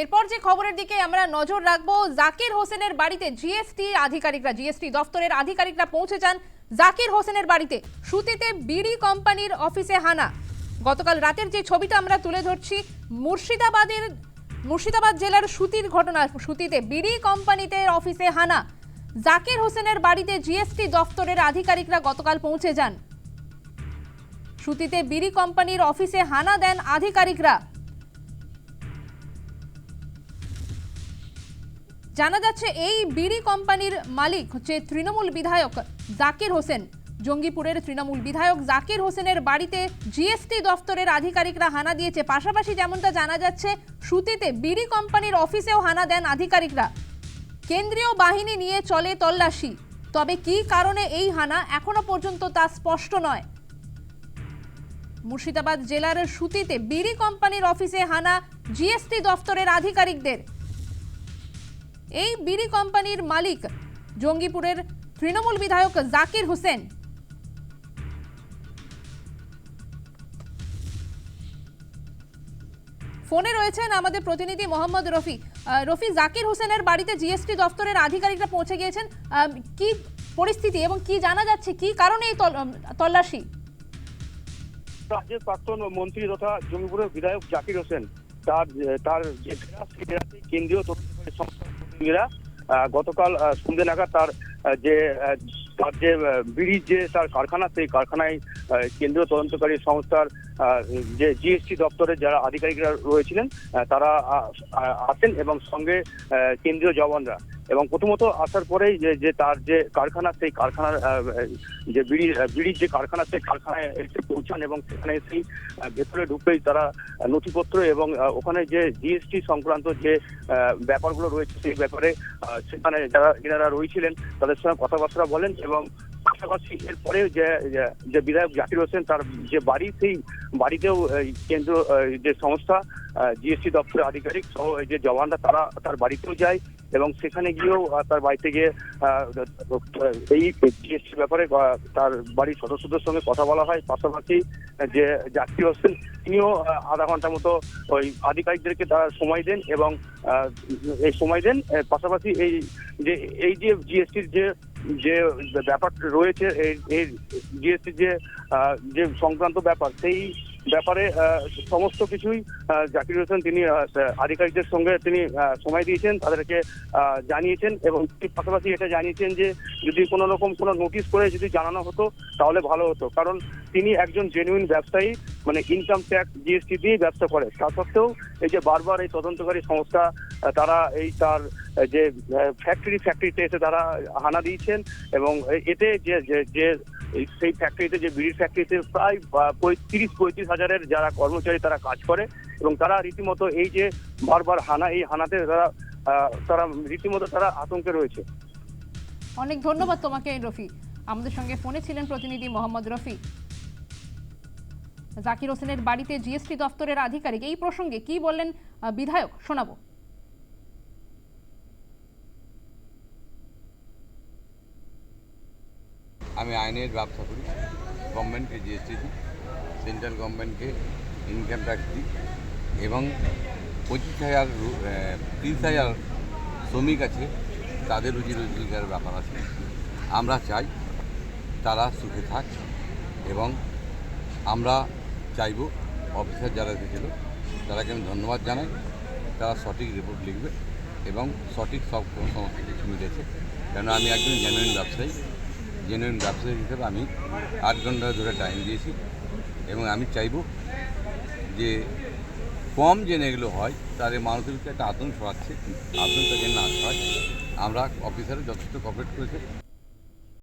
এরপর যে খবরের দিকে আমরা নজর রাখব, জাকির হোসেনের বাড়িতে জিএসটি আধিকারিকরা জিএসটি দপ্তরের আধিকারিকরা পৌঁছে যান। জাকির হোসেনের বাড়িতে সুতিতে বিড়ি কোম্পানির অফিসে হানা। গতকাল রাতের যে ছবিটা আমরা তুলে ধরছি, মুর্শিদাবাদের, মুর্শিদাবাদ জেলার সুতির ঘটনা, সুতিতে বিড়ি কোম্পানিতে অফিসে হানা। জাকির হোসেনের বাড়িতে জিএসটি দপ্তরের আধিকারিকরা গতকাল পৌঁছে যান। সুতিতে বিড়ি কোম্পানির অফিসে হানা দেন আধিকারিকরা। জানা যাচ্ছে এই বিড়ি কোম্পানির মালিক হচ্ছে তৃণমূল বিধায়ক জাকির হোসেন। জঙ্গিপুরের তৃণমূল বিধায়ক জাকির হোসেনের বাড়িতে জিএসটি দফতরের আধিকারিকরা হানা দিয়েছে। পাশাপাশি যেমনটা জানা যাচ্ছে, সুতিতে বিড়ি কোম্পানির অফিসেও হানা দেন আধিকারিকরা। কেন্দ্রীয় বাহিনী নিয়ে চলে তল্লাশি। তবে কী কারণে এই হানা এখনও পর্যন্ত তা স্পষ্ট নয়। মুর্শিদাবাদ জেলার সুতিতে বিড়ি কোম্পানির অফিসে হানা জিএসটি দফতরের আধিকারিকদের। এই বিড়ি কোম্পানির মালিক জঙ্গিপুরের তৃণমূল বিধায়ক জাকির হোসেন। ফোনে রয়েছেন আমাদের প্রতিনিধি মোহাম্মদ রফি। রফি, জাকির হোসেনের বাড়িতে জিএসটি দফতরের আধিকারিকরা পৌঁছে গিয়েছেন। কি পরিস্থিতি এবং কি জানা যাচ্ছে? কি কারণে এই তল- তল্লাশি? রাজ্যের প্রাক্তন মন্ত্রী তথা জঙ্গিপুরের বিধায়ক জাকির হোসেন তার তার কেন্দ্রীয় তদন্তকারী সংস্থার প্রতিনিধিরা গতকাল সন্ধে সন্ধ্যে নাগাদ তার যে তার যে বিড়ির যে তার কারখানা, সেই কারখানায় কেন্দ্রীয় তদন্তকারী সংস্থার যে জিএসটি দপ্তরের যারা আধিকারিকরা রয়েছিলেন তারা আসেন এবং সঙ্গে কেন্দ্রীয় জওয়ানরা। এবং প্রথমত আসার পরেই যে যে তার যে কারখানা সেই কারখানার যে বিড়ির বিড়ির যে কারখানা সেই কারখানায় এসে পৌঁছান এবং সেখানে আহ, ভেতরে ঢুকতেই তারা নথিপত্র এবং ওখানে যে জিএসটি সংক্রান্ত যে ব্যাপারগুলো রয়েছে সেই ব্যাপারে সেখানে যারা এনারা রয়েছিলেন তাদের সঙ্গে কথাবার্তা বলেন এবং পাশাপাশি এরপরে যে যে- বিধায়ক জাকির হোসেন তার যে বাড়ি সেই বাড়িতেও কেন্দ্র যে সংস্থা জিএসটি দপ্তরের আধিকারিক সহ যে জওয়ানরা তারা তার বাড়িতেও যায় এবং সেখানে গিয়েও তার বাড়িতে গিয়ে এই জিএসটি ব্যাপারে তার বাড়ির সদস্যদের সঙ্গে কথা বলা হয়। পাশাপাশি যে জাকির হোসেন তিনিও আধা ঘণ্টা মতো ওই আধিকারিকদেরকে তারা সময় দেন এবং এই সময় দেন। পাশাপাশি এই যে এই যে জিএসটির যে যে ব্যাপার রয়েছে, এই এই জিএসটির যে যে সংক্রান্ত ব্যাপার, সেই ব্যাপারে সমস্ত কিছুই জাকির হোসেন তিনি আধিকারিকদের সঙ্গে তিনি সময় দিয়েছেন, তাদেরকে জানিয়েছেন এবং পাশাপাশি এটা জানিয়েছেন যে, যদি কোনো রকম কোনো নোটিশ করে যদি জানানো হতো, তাহলে ভালো হতো। কারণ তিনি একজন জেনুইন ব্যবসায়ী মানে ইনকাম ট্যাক্স জিএসটি দিয়ে ব্যবসা করে। তা সত্ত্বেও এই যে বারবার এই তদন্তকারী সংস্থা তারা এই তার যে ফ্যাক্টরি ফ্যাক্টরিতে এসে তারা হানা দিয়েছেন এবং এতে যে, যে- সেই ফ্যাক্টরিতে যে বিড়ির ফ্যাক্টরিতে প্রায় তিরিশ পঁয়ত্রিশ হাজারের যারা কর্মচারী তারা কাজ করে, এবং তারা রীতিমতো এই যে বারবার হানা, এই হানাতে তারা তারা রীতিমতো তারা আতঙ্কে রয়েছে। অনেক ধন্যবাদ তোমাকে রফি আমাদের সঙ্গে ফোনে ছিলেন প্রতিনিধি মোহাম্মদ রফি জাকির হোসেনের বাড়িতে জিএসটি দপ্তরের আধিকারিক, এই প্রসঙ্গে কি বললেন বিধায়ক? শোনাবো। আমি আইনের ব্যবসা করি। গভর্নমেন্টকে জিএসটি দিই, সেন্ট্রাল গভর্নমেন্টকে ইনকাম ট্যাক্স দিই এবং পঁচিশ হাজার তিরিশ হাজার শ্রমিক আছে, তাদের রুজি রোজগারের ব্যাপার আছে। আমরা চাই তারা সুখে থাক এবং আমরা চাইব অফিসার যারা এসেছিল তারাকে আমি ধন্যবাদ জানাই। তারা সঠিক রিপোর্ট লিখবে এবং সঠিক সব সমস্ত কিছু মিলেছে। কেন আমি একজন জেনুইন ব্যবসায়ী। জেনুইন ব্যবসায়ী হিসেবে আমি আট ঘণ্টা ধরে টাইম দিয়েছি এবং আমি চাইব যে কম জেনে এগুলো হয় তাদের মানুষের ভিতরে একটা আতঙ্ক ছড়াচ্ছে আতঙ্কটা যেন না ছড়ায়। আমরা অফিসারে যথেষ্ট কপারেট করেছে।